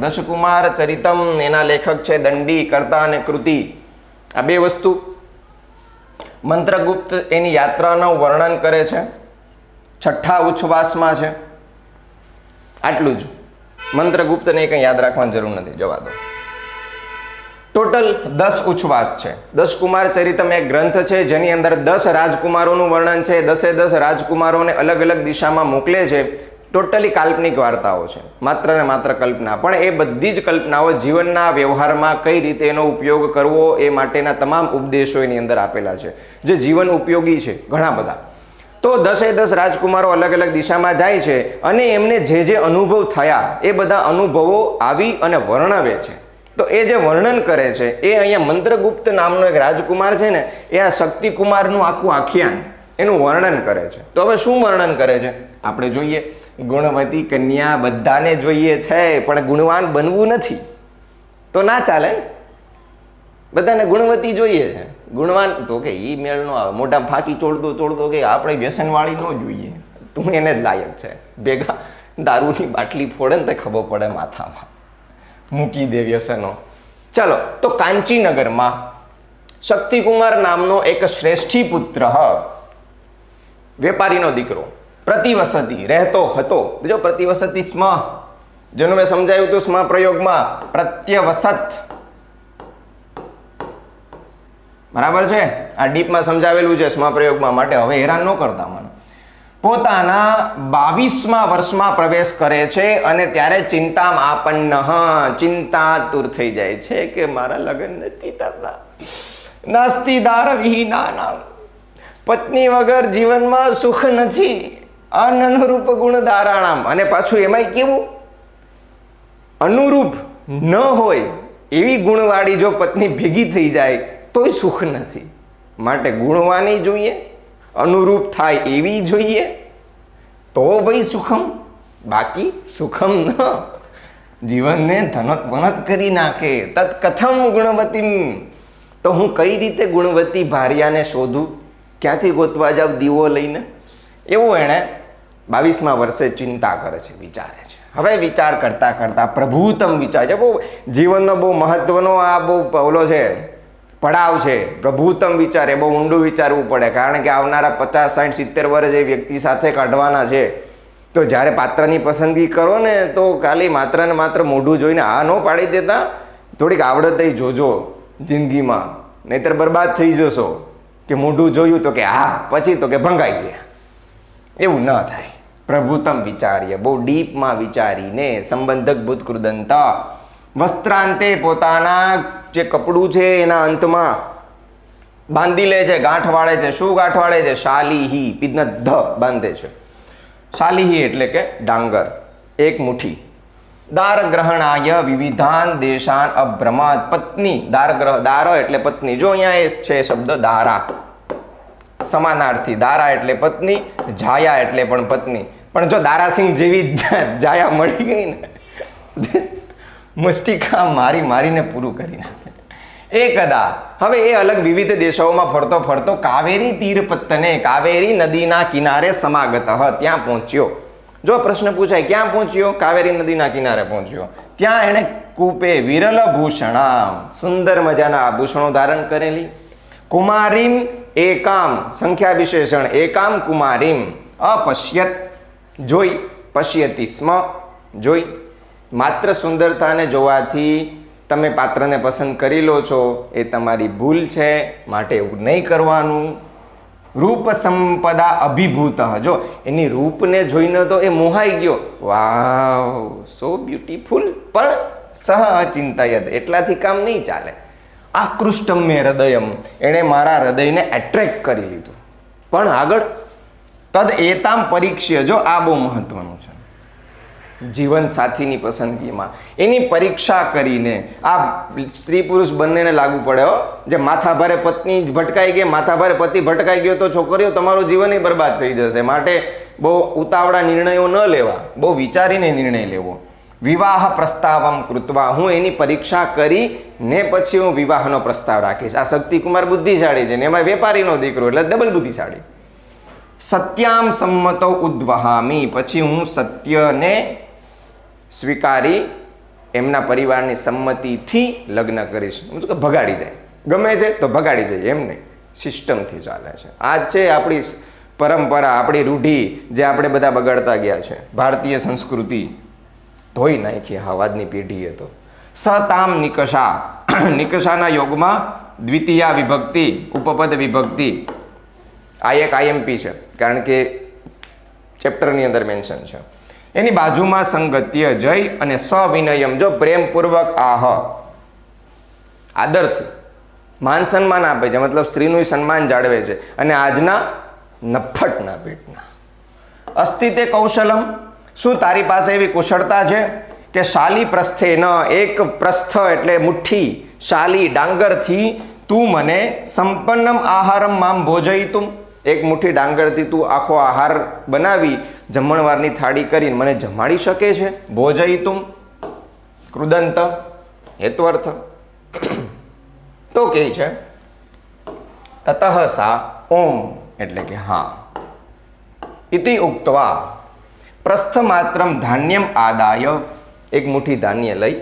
દશકુમાર ચરિતમ, એના લેખક છે દંડી, કર્તા અને કૃતિ. આ બે વસ્તુ મંત્રગુપ્ત એની યાત્રાનું વર્ણન કરે છે. છઠ્ઠા ઉચ્છવાસમાં છે. આટલું જ. મંત્રગુપ્તને કંઈ યાદ રાખવાની જરૂર નથી. જવા દો. ટોટલ દસ ઉચ્છવાસ છે. દસ કુમાર ચરિતમ એક ગ્રંથ છે, જેની અંદર દસ રાજકુમારોનું વર્ણન છે. દસે દસ રાજકુમારોને અલગ અલગ દિશામાં મોકલે છે. ટોટલી કાલ્પનિક વાર્તાઓ છે. માત્ર ને માત્ર કલ્પના. પણ એ બધી જ કલ્પનાઓ જીવનના વ્યવહારમાં કઈ રીતે એનો ઉપયોગ કરવો એ માટેના તમામ ઉપદેશો એની અંદર આપેલા છે. જે જીવન ઉપયોગી છે, ઘણા બધા. તો દસે દસ રાજકુમારો અલગ અલગ દિશામાં જાય છે અને એમને જે જે અનુભવ થયા, એ બધા અનુભવો આવી અને વર્ણવે છે. તો એ જે વર્ણન કરે છે, એ અહીંયા મંત્રગુપ્ત નામનો એક રાજકુમાર છે ને, એ આ શક્તિકુમારનું આખું આખ્યાન એનું વર્ણન કરે છે. તો હવે શું વર્ણન કરે છે? આપણે જોઈએ. ગુણવતી કન્યા બધાને જોઈએ છે, પણ ગુણવાન બનવું નથી. તો ના ચાલે બધાને ગુણવતી જોઈએ છે. ગુણવાન તો કે ઈ મેળ નો મોઢા ફાંકી તોડતો તોડતો કે આપણે વ્યસનવાળી ન જોઈએ. તું એને જ લાયક છે. ભેગા દારૂની બાટલી ફોડે ને તે ખબર પડે માથામાં. મૂકી દે વ્યસનો. ચલો, તો કાંચીનગરમાં શક્તિકુમાર નામનો એક શ્રેષ્ઠી પુત્ર વેપારીનો દીકરો. પ્રતિવસતી, રહેતો હતો. બીજો પ્રતિવસતી સ્મ, જેનું મેં સમજાયું હતું સ્મ પ્રયોગમાં, પ્રત્યવસત. બરાબર છે? આ ડીપમાં સમજાવેલું છે સ્મ પ્રયોગમાં માટે હવે હેરાન ન કરતા મને. પોતાના બાવીસમાં વર્ષમાં પ્રવેશ કરે છે અને ત્યારે ચિંતામાં ચિંતા ચિંતાતુર થઈ જાય છે કે મારા લગ્ન નથી થતા. નાસ્તી દાર વિહીના પત્ની વગર જીવનમાં સુખ નથી. અનનુરૂપ ગુણ ધારાણામ અને પાછું એમાંય કેવું? અનુરૂપ ન હોય એવી ગુણવાળી જો પત્ની ભેગી થઈ જાય, તોય સુખ નથી. માટે ગુણવાની જોઈએ, અનુરૂપ થાય એવી જોઈએ, તો ભાઈ સુખમ. બાકી સુખમ ન. જીવનને ધનત વનત કરી નાખે. તત કથમ ગુણવતી તો હું કઈ રીતે ગુણવતી ભાર્યાને શોધું? ક્યાંથી ગોતવા જાવ દીવો લઈને? એવું એણે બાવીસમાં વર્ષે ચિંતા કરે છે, વિચારે છે. હવે વિચાર કરતાં કરતાં પ્રભુતમ વિચાર છે. બહુ જીવનનો બહુ મહત્ત્વનો આ બહુ પવલો છે, પડાવ છે. પ્રભુત્તમ વિચાર એ બહુ ઊંડું વિચારવું પડે. કારણ કે આવનારા પચાસ, સાઠ, સિત્તેર વર્ષ એ વ્યક્તિ સાથે કાઢવાના છે. તો જ્યારે પાત્રની પસંદગી કરો ને, તો ખાલી માત્ર ને માત્ર મોઢું જોઈને આ ન પાડી દેતા, થોડીક આવડત જોજો જિંદગીમાં. નહીતર બરબાદ થઈ જશો. કે મોઢું જોયું તો કે, હા. પછી તો કે, ભંગાઈ ગયા. એવું ન થાય. પ્રભુતમ વિચારીએ બહુ ડીપમાં વિચારીને સંબંધક ભૂતકૃદંતા, વસ્ત્રાંતે પોતાના જે કપડું છે એના અંતમાં બાંધી લે છે, ગાંઠ વાળે છે. શું ગાંઠ વાળે છે? શાલીહી પીધના ધ બાંધે છે. શાલીહી એટલે કે ડાંગર, એક મુઠ્ઠી. દાર ગ્રહણાય વિવિધાન દેશાન અભ્રમાત પત્ની દાર ગ્રહ દાર એટલે પત્ની. જો અહીંયા એ છે શબ્દ દારા. સમાનાર્થી, દારા એટલે પત્ની, જાયા એટલે પણ પત્ની. પણ જો દારાસિંહ જેવી જાયા મળી ગઈ ને, મુષ્ટિકા મારી મારીને પૂરું કરી નાખે. એકદા હવે એ અલગ વિવિધ દેશોમાં ફરતો ફરતો કાવેરી તીરપત્તને કાવેરી નદીના કિનારે સમાગત ત્યાં પહોંચ્યો. જો પ્રશ્ન પૂછાય, ક્યાં પહોંચ્યો? કાવેરી નદીના કિનારે પહોંચ્યો. ત્યાં એણે કૂપે વિરલ ભૂષણા સુંદર મજાના આભૂષણો ધારણ કરેલી. કુમારીમ એકામ સંખ્યા વિશેષણ એકામ કુમારીમ, અપશ્યત, જોઈ, પશ્યતી સ્મ, જોઈ. માત્ર સુંદરતાને જોવાથી તમે પાત્રને પસંદ કરી લો છો, એ તમારી ભૂલ છે, માટે એવું નહીં કરવાનું. રૂપ સંપદા અભિભૂત, જો એની રૂપને જોઈને તો એ મોહાઈ ગયો. વાવ સો બ્યુટીફુલ પણ સહ અચિંતાયત એટલાથી કામ નહીં ચાલે. આકૃષ્ટમ મેં હૃદયમ. એણે મારા હૃદયને એટ્રેક્ટ કરી લીધું. પણ આગળ તદ એતામ પરીક્ષ્ય, જો આ બહુ મહત્વનું છે. જીવન સાથીની પસંદગીમાં. એની પરીક્ષા કરીને આ સ્ત્રી પુરુષ બંનેને લાગુ પડે, હો. જે માથા ભારે પત્ની ભટકાઈ ગઈ, માથા ભારે પતિ ભટકાઈ ગયો તો છોકરીઓ તમારું જીવન બરબાદ થઈ જશે. માટે બહુ ઉતાવળા નિર્ણયો ન લેવા, બહુ વિચારીને નિર્ણય લેવો. વિવાહ પ્રસ્તાવમ કૃત્વા. હું એની પરીક્ષા કરી ને પછી હું વિવાહનો પ્રસ્તાવ રાખીશ. આ શક્તિકુમાર બુદ્ધિશાળી છે ને એમાં વેપારીનો દીકરો એટલે ડબલ બુદ્ધિશાળી. સત્યામ સંમતો ઉદ્વહામી. પછી હું સત્યને સ્વીકારી એમના પરિવારની સંમતિથી લગ્ન કરીશ. હું કે ભગાડી જાય. ગમે છે તો ભગાડી જાય, એમ નહીં. સિસ્ટમથી ચાલે છે. આ છે આપણી પરંપરા, આપણી રૂઢી જે આપણે બધા બગાડતા ગયા છે. ભારતીય સંસ્કૃતિ ધોઈ નાખી હવાદની પેઢીએ તો. સતામ નિકષા. નિકષાના યોગમાં દ્વિતીયા વિભક્તિ, ઉપપદ વિભક્તિ. આ એક આઈએમપી છે, કારણ કે ચેપ્ટરની અંદર મેન્શન છે. એની બાજુમાં સંગત્ય જય અને સવિનયમ, જો પ્રેમપૂર્વક આહ. આદરથી. માન સન્માન આપે છે, મતલબ સ્ત્રીનું સન્માન જાળવે છે. અને આજના નફટના પેટના. અસ્તિત્વ કૌશલમ શું તારી પાસે એવી કુશળતા છે કે શાલી પ્રસ્થે ન, એક પ્રસ્થ એટલે મુઠ્ઠી શાલી ડાંગરથી તું મને સંપન્નમ આહારમ મામ ભોજયતું એક મુઠ્ઠી ડાંગરથી તું આખો આહાર બનાવી, જમણવારની થાળી કરીને મને જમાડી શકે છે? ભોજયતું કૃદંત. હેત્વર્થ. તો કે છે, તતઃ સા ઓમ, એટલે કે હા. ઇતિ ઉક્તવા પ્રસ્થમાત્રમ ધાન્યમ આદાય એક મુઠ્ઠી ધાન્ય લઈ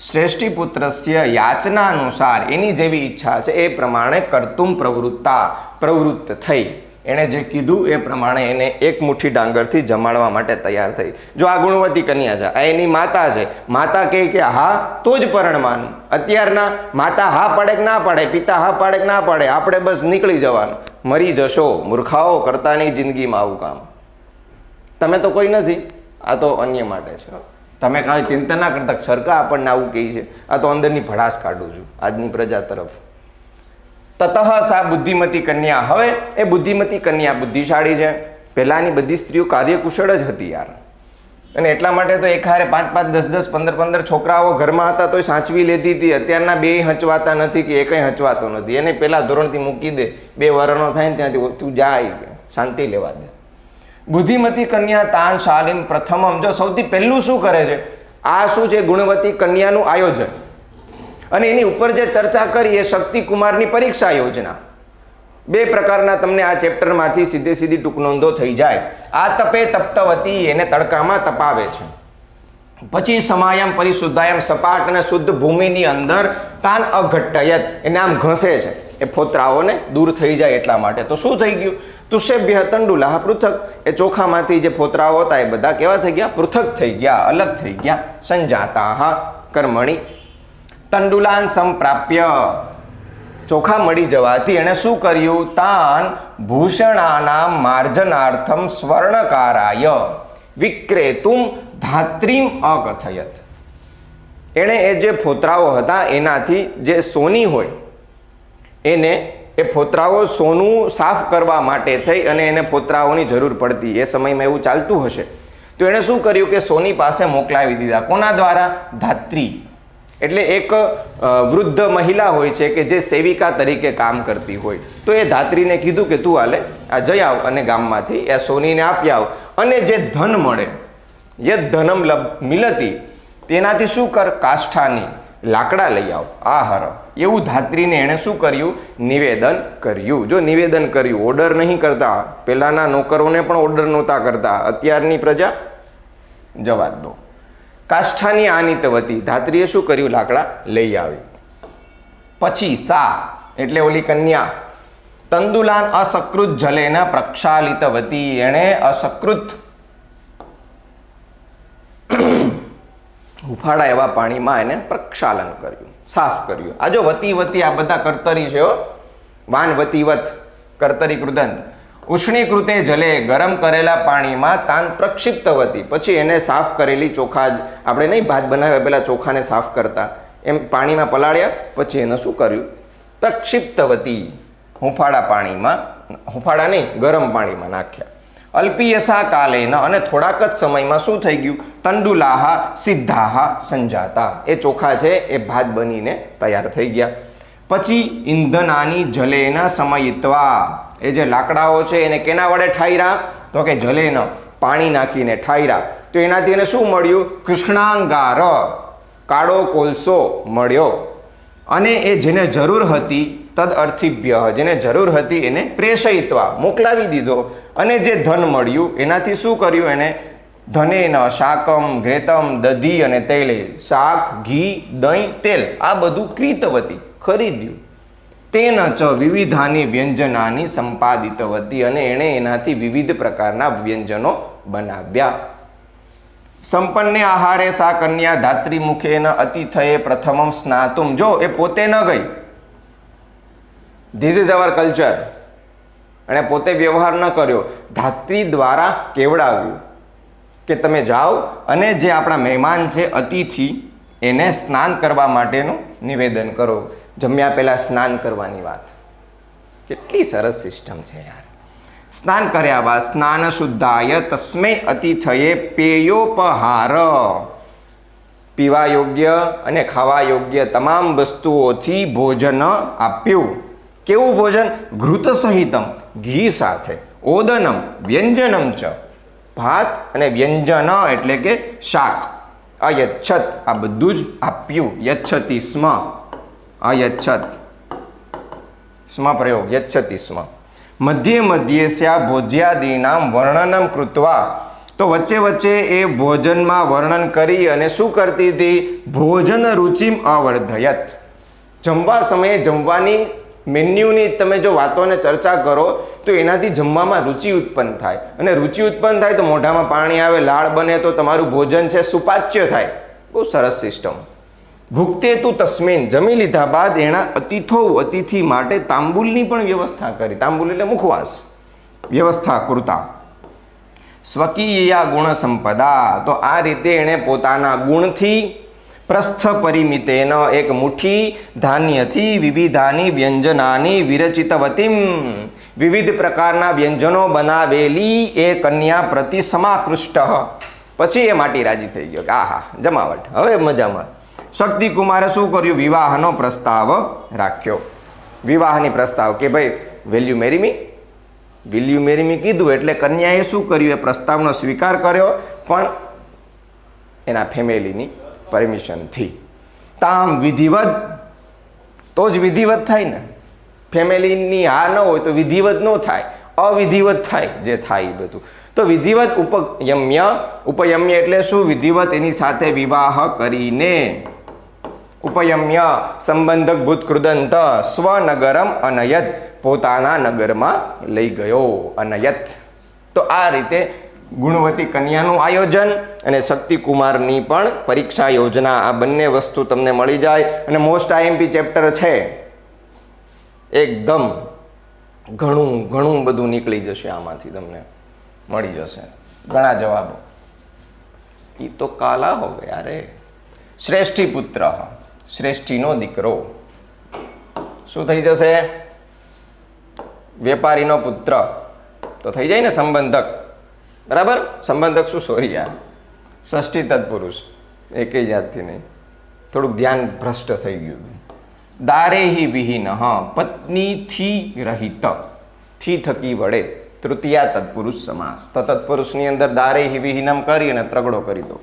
શ્રેષ્ઠી પુત્રસ્ય યાચના અનુસાર એની જેવી ઈચ્છા છે એ પ્રમાણે કરતુમ પ્રવૃત્તા પ્રવૃત્ત થઈ એણે જે કીધું એ પ્રમાણે એને એક મુઠ્ઠી ડાંગરથી જમાડવા માટે તૈયાર થઈ। જો આ ગુણવતી કન્યા છે, આ એની માતા છે, માતા કહે કે, હા, તો જ પરણવાનું અત્યારના માતા હા પાડે કે ના પાડે, પિતા હા પાડે કે ના પાડે, આપણે બસ નીકળી જવાનું. મરી જશો, મૂર્ખાઓ કરતાની જિંદગીમાં આવું કામ. તમે તો કોઈ નથી. આ તો અન્ય માટે છે. તમે કાંઈ ચિંતા ના કરતા સરકાર આપણને આવું કહે છે. આ તો અંદરની ભડાશ કાઢું છું આજની પ્રજા તરફ. તતઃ સા બુદ્ધિમતી કન્યા હવે એ બુદ્ધિમતી કન્યા બુદ્ધિશાળી છે. પહેલાંની બધી સ્ત્રીઓ કાર્યકુશળ જ હતી યાર. અને એટલા માટે તો એક હારે પાંચ પાંચ દસ દસ પંદર પંદર છોકરાઓ ઘરમાં હતા તોય સાચવી લેતી હતી. અત્યારના બે હચવાતા નથી કે એકય હંચવાતો નથી. એને પહેલાં ધોરણથી મૂકી દે. બે વરણો થાય ને ત્યાંથી તું જાય શાંતિ લેવા દે. બુદ્ધિમતી કન્યા તાન શાલિમ પ્રથમમ. જો સૌથી પહેલું શું કરે છે? આ શું છે? ગુણવતી કન્યાનું આયોજન. અને એની ઉપર જે ચર્ચા કરી એ શક્તિકુમારની પરીક્ષા યોજના. બે પ્રકારના તમને આ ચેપ્ટરમાંથી સીધે સીધી ટૂંક નોંધો થઈ જાય. આ તપે તપ્તવતી એને તડકામાં તપાવે છે. પછી સમાયમ પરિશુદ્ધાયમ સપાટ અને શુદ્ધ ભૂમિની અંદર તાન અઘટ્ટયત એને આમ ઘસે છે. એ ફોતરાઓને દૂર થઈ જાય એટલા માટે. તો શું થઈ ગયું? તુષેભ્ય તંડુલાહ પૃથક. એ ચોખામાંથી જે ફોતરાઓ હતા એ બધા કેવા થઈ ગયા? પૃથક થઈ ગયા, અલગ થઈ ગયા. સંજાતા કર્મણી. તંડુલાન સંપ્રાપ્ય. ચોખા મળી જવાથી એણે શું કર્યું? તાન ભૂષણાના માર્જનાર્થમ સ્વર્ણકારાય. વિક્રેતુમ ધાત્રીમ અકથયત. એણે એ જે ફોતરાઓ હતા, એનાથી જે સોની હોય એને એ ફોતરાઓ સોનું સાફ કરવા માટે થઈ અને એને ફોતરાઓની જરૂર પડતી. એ સમયમાં એવું ચાલતું હશે. તો એણે શું કર્યું કે સોની પાસે મોકલાવી દીધા. કોના દ્વારા? ધાત્રી. એટલે એક વૃદ્ધ મહિલા હોય છે કે જે સેવિકા તરીકે કામ કરતી હોય. તો એ ધાત્રીને કીધું કે તું હાલે આ જઈ આવ અને ગામમાંથી એ સોનીને આપી આવ. અને જે ધન મળે, યદ ધનમ લભ મિલતી, તેનાથી શું કર? કાષ્ઠાની. લાકડા લઈ આવો આ હર એવું ધાત્રીને એણે શું કર્યું? નિવેદન કર્યું. જો નિવેદન કર્યું ઓર્ડર નહીં કરતા પહેલાંના નોકરોને પણ ઓર્ડર નહોતા કરતા. અત્યારની પ્રજા જવા દો. કાષ્ઠાની આનિતવતી ધાત્રીએ શું કર્યું? લાકડા લઈ આવી. પછી સા, એટલે ઓલી કન્યા, તંદુલાન અસકૃત જલેના પ્રક્ષાલિત વતી એણે અસકૃત હુફાળા એવા પાણીમાં એને પ્રક્ષાલન કર્યું, સાફ કર્યું. આ જો વતી વતી આ બધા કર્તરી છે વાન વાન વતીવત કર્તરી કૃદંત. ઉષ્ણીકૃતે જલે ગરમ કરેલા પાણીમાં તાન પ્રક્ષિપ્ત વતી. પછી એને સાફ કરેલી ચોખા જ. આપણે નહીં ભાત બનાવ્યા પહેલાં ચોખાને સાફ કરતા. એમ પાણીમાં પલાળ્યા, પછી એને શું કર્યું? પ્રક્ષિપ્તવતી હુંફાળા પાણીમાં, હુંફાળા નહીં, ગરમ પાણીમાં નાખ્યા. અલ્પિયસા કાલેન અને થોડાક જ સમયમાં શું થઈ ગયું? તંડુલાહા સિદ્ધાહા સંજાતા. એ ચોખા છે, એ ભાત બનીને તૈયાર થઈ ગયા. પછી ઈંધનાની જલેના સમયિત્વા. એ જે લાકડાઓ છે, એને કેના વડે ઠાયરા? તો કે જલેન. પાણી નાખીને ઠાયરા. તો એનાથી એને શું મળ્યું? કૃષ્ણાંગાર. કાળો કોલસો મળ્યો. અને એ જેને જરૂર હતી તદ અર્થિભ્ય જેને જરૂર હતી એને પ્રેષયિત્વા. મોકલાવી દીધો. અને જે ધન મળ્યું, એનાથી શું કર્યું એણે ધનેન શાકમ ઘ્રેતમ દધી અને તેલે શાક, ઘી, દહીં, તેલ આ બધું ક્રીતવતી, ખરીદ્યું. તેન ચ વિવિધાની વ્યંજનાની સંપાદિતવતી અને એણે એનાથી વિવિધ પ્રકારના વ્યંજનો બનાવ્યા. સંપન્ને આહારે સા કન્યા ધાત્રી મુખેન અતિથયે પ્રથમમ સ્નાતુમ. જો એ પોતે ન ગઈ. ધીસ ઇઝ અવર કલ્ચર અને પોતે વ્યવહાર ન કર્યો. ધાત્રી દ્વારા કેવડાવ્યું કે તમે જાઓ અને જે આપણા મહેમાન છે, અતિથિ, એને સ્નાન કરવા માટેનું નિવેદન કરો. જમ્યા પહેલાં સ્નાન કરવાની વાત. કેટલી સરસ સિસ્ટમ છે યાર. સ્નાન કર્યા બાદ સ્નાન શુદ્ધાય, તસ્મે અતિથયે પેયોપહાર. પીવા યોગ્ય અને ખાવા યોગ્ય તમામ વસ્તુઓથી ભોજન આપ્યું. કેવું ભોજન? ઘૃત સહિતમ. ઘી સાથે. ઓદનમ, વ્યંજનમ ચ. ભાત અને વ્યંજન એટલે કે શાક. અયચ્છત આ બધું જ આપ્યું. યચ્છતિ સ્મ અયચ્છત સ્મ પ્રયોગ યચ્છતિ સ્મ મધ્યે મધ્યે સ્યા ભોજ્યાદીનામ વર્ણનમ કૃત્વા. તો વચ્ચે વચ્ચે એ ભોજનમાં વર્ણન કરી અને શું કરતી હતી? ભોજન રુચિમ અવર્ધયત. જમવા સમયે જમવાની મેન્યુની તમે જો વાતોને ચર્ચા કરો, તો એનાથી જમવામાં રુચિ ઉત્પન્ન થાય. અને રુચિ ઉત્પન્ન થાય તો મોઢામાં પાણી આવે, લાળ બને તો તમારું ભોજન છે, સુપાચ્ય થાય. બહુ સરસ સિસ્ટમ. ભૂખતે તું તસ્મીન, જમી લીધા બાદ એના અતિથો અતિથિ માટે તાંબુલની પણ વ્યવસ્થા કરી. તાંબુલ એટલે મુખવાસ. વ્યવસ્થા કૃતા. સ્વકીયા ગુણ સંપદા તો આ રીતે એણે પોતાના ગુણથી પ્રસ્થ પરિમિતેન એક મુઠ્ઠી ધાન્યથી વિવિધાની વ્યંજનાની વિરચિતવતીમ. વિવિધ પ્રકારના વ્યંજનો બનાવેલી એ કન્યા પ્રતિ સમાકૃષ્ટ. પછી એ માટી રાજી થઈ ગયો કે આહા, જમાવટ. હવે મજામાં. શક્તિકુમારે શું કર્યું? વિવાહનો પ્રસ્તાવ રાખ્યો. વિવાહની પ્રસ્તાવ કે ભાઈ will you marry me will you marry me કીધું એટલે કન્યાએ શું કર્યું? એ પ્રસ્તાવનો સ્વીકાર કર્યો, પણ એના ફેમિલીની પરમિશનથી તામ વિધિવત, તો જ વિધિવત થાય ને. ફેમિલીની હા ન હોય તો વિધિવત ન થાય, અવિધિવત થાય જે થાય એ બધું. તો વિધિવત ઉપયમ્ય ઉપયમ્ય એટલે શું? વિધિવત એની સાથે વિવાહ કરીને. ઉપયમ્ય, સંબંધક ભૂતકૃદંત સ્વનગરમ અનયત, પોતાના નગરમાં લઈ ગયો, અનયત. તો આ રીતે ગુણવતી કન્યાનું આયોજન અને શક્તિકુમારની પણ પરીક્ષા યોજના આ બંને વસ્તુ તમને મળી જાય અને મોસ્ટ આઈએમપી ચેપ્ટર છે. એકદમ ઘણું ઘણું બધું નીકળી જશે આમાંથી તમને મળી જશે. ઘણા જવાબો. એ તો કાલા હો ગયા રે. શ્રેષ્ઠી પુત્ર, શ્રેષ્ઠીનો દીકરો. શું થઈ જશે? વેપારીનો પુત્ર. તો થઈ જાય ને સંબંધક. બરાબર? સંબંધક શું? સોરી યાર. ષષ્ઠી તત્પુરુષ. એકે જાતથી નહીં. થોડુંક ધ્યાન ભ્રષ્ટ થઈ ગયું હતું. દારેહી વિહીન પત્ની પત્નીથી રહિત. થી થકી વડે તૃતીયા તત્પુરુષ સમાસ. તો તત્પુરુષની અંદર દારેહી વિહીનમ કરી અને ત્રગડો કરી દો.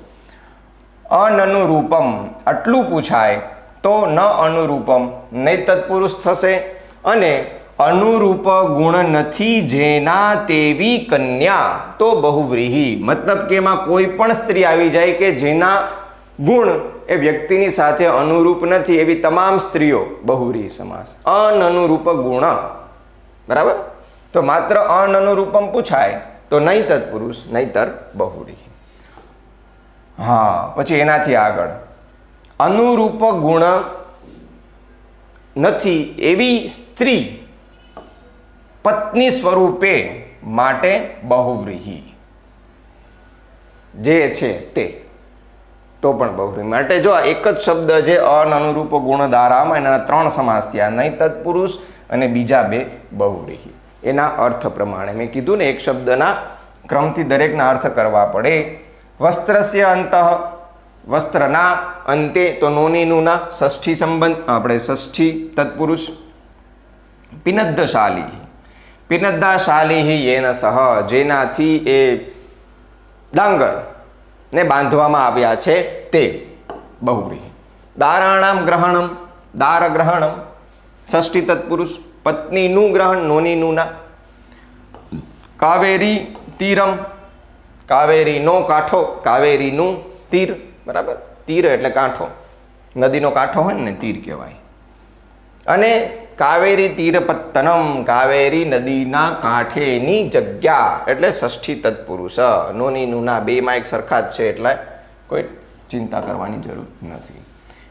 અનનુરૂપમ. આટલું પૂછાય તો ન અનુરૂપમ. નહીં તત્પુરુષ થશે અને અનુરૂપ ગુણ નથી જેના તેવી કન્યા. તો બહુવ્રીહી. મતલબ કે એમાં કોઈ પણ સ્ત્રી આવી જાય કે જેના ગુણ એ વ્યક્તિની સાથે અનુરૂપ નથી, એવી તમામ સ્ત્રીઓ બહુવ્રીહી સમાસ. અનનુરૂપ ગુણ. બરાબર? તો માત્ર અનનુરૂપમ પૂછાય, તો નહીં તત્પુરુષ નહીતર બહુવ્રીહી. હા, પછી એનાથી આગળ. અનુરૂપ ગુણ નથી એવી સ્ત્રી પત્ની સ્વરૂપે માટે બહુવ્રીહી. જે છે તે. તો પણ બહુવ્રીહી. માટે જો એક જ શબ્દ છે અનનુરૂપ ગુણ ધારામાં એના ત્રણ સમાસ થયા. નહીં તત્પુરુષ અને બીજા બે બહુવ્રીહી. એના અર્થ પ્રમાણે મેં કીધું ને, એક શબ્દના ક્રમથી દરેકના અર્થ કરવા પડે. વસ્ત્રસ્ય અંત. વસ્ત્રના અંતે તો નોનીનુના ષષ્ઠી સંબંધ, આપણે ષષ્ઠી તત્પુરુષ. પિનદ્દાશાલી યેન સહ, જેનાથી એ ડાંગર ને બાંધવામાં આવ્યા છે તે બહુવ્રીહી. દારાણામ ગ્રહણમ દાર ગ્રહણમ ષષ્ઠી તત્પુરુષ, પત્નીનું ગ્રહણ, નોનીનુના. કાવેરી તીરમ, કાવેરીનો કાંઠો, કાવેરીનું તીર, બરાબર? તીર એટલે કાંઠો. નદીનો કાંઠો હોય ને તીર કહેવાય. અને કાવેરી તીરપત્તનમ, કાવેરી નદીના કાંઠેની જગ્યા. એટલે ષષ્ઠી તત્પુરુષ. નોની નુના બેમાં એક સરખા જ છે, એટલે કોઈ ચિંતા કરવાની જરૂર નથી.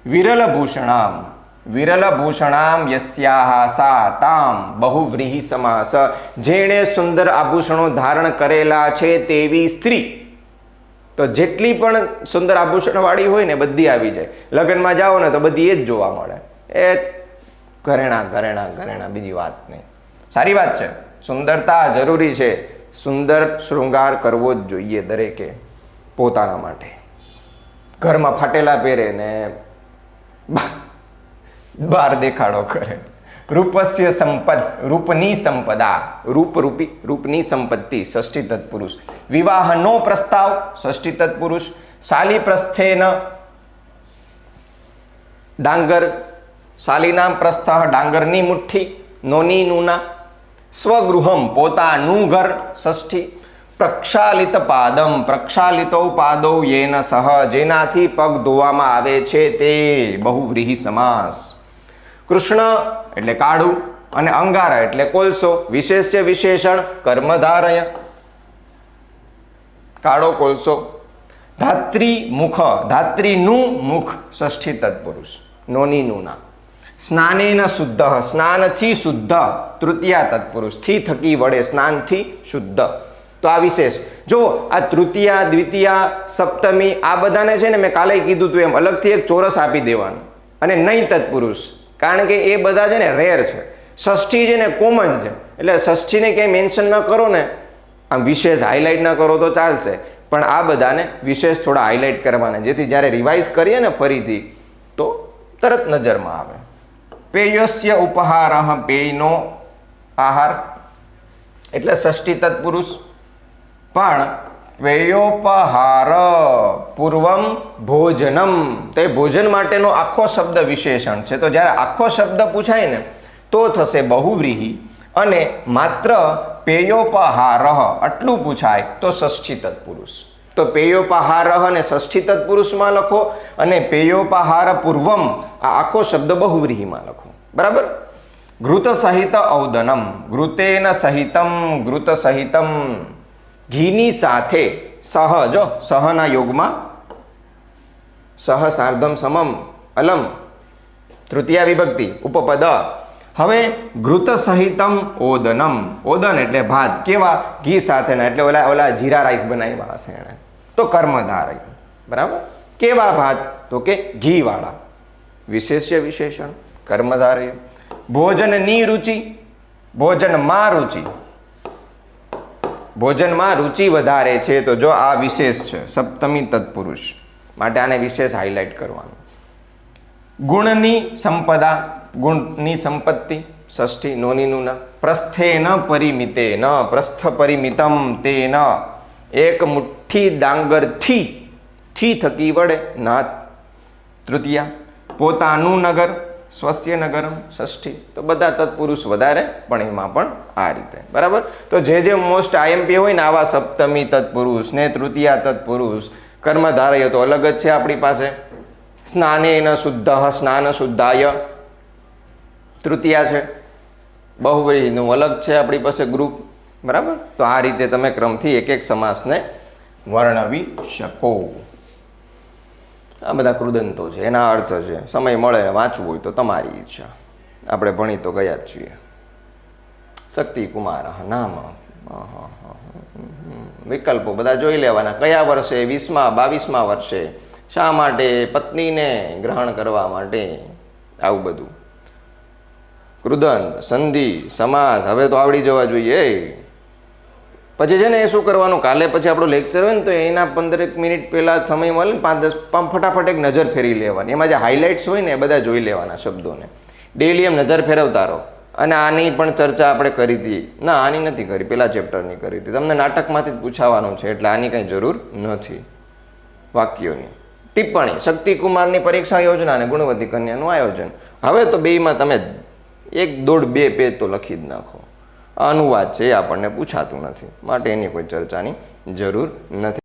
વિરલ ભૂષણામ વિરલ ભૂષણામ યસ્યાહ સા તામ બહુવ્રીહી સમાસ. જેણે સુંદર આભૂષણો ધારણ કરેલા છે તેવી સ્ત્રી. તો જેટલી પણ સુંદર આભૂષણવાળી હોય ને બધી આવી જાય. લગ્નમાં જાઓ ને તો બધી એ જ જોવા મળે. એ ઘરેણા ઘરેણા ઘરેણા, બીજી વાત નહીં. સારી વાત છે. સુંદરતા જરૂરી છે. સુંદર શૃંગાર કરવો જ જોઈએ દરેકે પોતાના માટે. ઘરમાં ફાટેલા પહેરે ને બહાર દેખાડો કરે. રૂપસ્ય સંપદ, રૂપની સંપદા, રૂપરૂપી, રૂપની સંપત્તિ, ષષ્ઠી તત્પુરુષ. વિવાહનો પ્રસ્તાવ, ષષ્ઠી તત્પુરુષ. શાલી પ્રસ્થેન, ડાંગર શાલીનામ પ્રસ્થઃ ડાંગરની મુઠ્ઠી, નોની નુના, સ્વગૃહમ પોતાનું ઘર ષષ્ઠી, પ્રક્ષાલિત પાદમ, પ્રક્ષાલિતો પાદો યેન સહ, જેનાથી પગ ધોવામાં આવે છે તે બહુવ્રીહી સમાસ. કૃષ્ણ એટલે કાળું અને અંગારા એટલે કોલસો, વિશેષ્ય વિશેષણ કર્મધારય. કાળો કોલસો, ધાત્રી મુખ ધાત્રીનું મુખ ષષ્ઠી તત્પુરુષ, નોની નુના. સ્નાનેન શુદ્ધ, સ્નાનથી શુદ્ધ, તૃતીયા તત્પુરુષ, થી થકી વડે, સ્નાનથી શુદ્ધ. તો આ વિશેષ. જો આ તૃતીયા, દ્વિતીયા, સપ્તમી, આ બધાને છે ને મેં કાલે કીધું તું એમ અલગથી એક ચોરસ આપી દેવાનું. અને નહીં તત્પુરુષ. કારણ કે એ બધા છે ને રેર છે. ષષ્ઠી છે ને કોમન છે. એટલે ષષ્ઠીને ક્યાંય મેન્શન ન કરો ને, આમ વિશેષ હાઇલાઇટ ન કરો તો ચાલશે. પણ આ બધાને વિશેષ થોડા હાઇલાઇટ કરવાના. જેથી જ્યારે રિવાઇઝ કરીએ ને ફરીથી, તો તરત નજરમાં આવે. પેયસ્ય ઉપહાર પેયનો આહાર. એટલે ષષ્ઠી તત્પુરુષ. પણ પેયોપહાર પૂર્વમ ભોજનમ. તે ભોજન માટેનો આખો શબ્દ વિશેષણ છે. તો જ્યારે આખો શબ્દ પૂછાય ને, તો થશે બહુવ્રીહી. અને માત્ર પેયોપહાર આટલું પૂછાય તો ષષ્ઠી તત્પુરુષ. તો પેયોપાહાર અને ષષ્ઠી તત્પુરુષમાં લખો અને પેયોપહાર પૂર્વમ આ આખો શબ્દ બહુવ્રીહીમાં લખો. બરાબર? ઘૃત સહિત ઔદનમ. ઘૃતેન સહિતમ ઘૃત સહિતમ ઘીની સાથે સહ જો સહના યોગમાં. સહ સાર્ધમ સમમ, અલમ. તૃતીયા વિભક્તિ, ઉપપદ. હવે ઘૃત સહિતમ ઓદનમ. ઓદન એટલે ભાત. કેવા? ઘી સાથેના. એટલે ઓલા ઓલા જીરા રાઈસ બનાવ્યા હશે એણે. તો કર્મધારય. બરાબર? કેવા ભાત? તો કે ઘીવાળા. વિશેષ્ય વિશેષણ. કર્મધારય. ભોજનની રુચિ ભોજનમાં રુચિ. ભોજનમાં રુચિ વધારે છે તો જો આ વિશેષ છે. સપ્તમી તત્પુરુષ. માટે આને વિશેષ હાઇલાઇટ કરવાનું. ગુણની સંપદા. ગુણની સંપત્તિ, ષષ્ઠી નોનીનું ન પ્રસ્થે ન પરિમિતે ન પ્રસ્થ પરિમિતમ તે ન એક મુઠ્ઠી ડાંગરથી, થી થકી વડે નાથ તૃતીયા, પોતાનું નગર, સ્વસ્ય નગરમ, ષષ્ઠી. તો બધા તત્પુરુષ વધારે, પણ એમાં પણ આ રીતે. બરાબર? તો જે જે મોસ્ટ આઈએમપી હોય ને આવા સપ્તમી તત્પુરુષ ને તૃતીયા તત્પુરુષ, કર્મધારય તો અલગ જ છે આપણી પાસે. સ્નાને ન શુદ્ધ, સ્નાન શુદ્ધાય. તૃતીયા છે. બહુવ્રીહીનું અલગ છે આપણી પાસે ગ્રુપ બરાબર? તો આ રીતે તમે ક્રમથી એક એક સમાસને વર્ણવી શકો. આ બધા કૃદંતો છે, એના અર્થ છે. સમય મળે ને વાંચવું હોય તો તમારી ઈચ્છા. આપણે ભણી તો ગયા જ છીએ. શક્તિ કુમાર નામ. વિકલ્પો બધા જોઈ લેવાના. કયા વર્ષે? વીસમાં, બાવીસમાં વર્ષે? શા માટે? પત્નીને ગ્રહણ કરવા માટે? આવું બધું. કૃદંત સંધિ, સમાસ, હવે તો આવડી જવા જોઈએ પછી છે ને એ શું કરવાનું? કાલે પછી આપણો લેક્ચર હોય ને તો એના પંદરેક મિનિટ પહેલાં સમય મળે ને પાંચ દસ પાંચ ફટાફટ એક નજર ફેરી લેવાની. એમાં જે હાઇલાઇટ્સ હોય ને એ બધા જોઈ લેવાના શબ્દોને. ડેલી એમ નજર ફેરવતા રહો. અને આની પણ ચર્ચા આપણે કરી હતી. ના, આની નથી કરી. પેલા ચેપ્ટરની કરી હતી. તમને નાટકમાંથી જ પૂછાવાનું છે, એટલે આની કંઈ જરૂર નથી. વાક્યોની. ટિપ્પણી, શક્તિકુમારની પરીક્ષા યોજના અને ગુણવતી કન્યાનું આયોજન. હવે તો બેયમાં તમે એક દોઢ બે પેજ તો લખી જ નાખો. અનુવાદ છે એ આપણને પૂછાતું નથી. માટે એની કોઈ ચર્ચાની જરૂર નથી.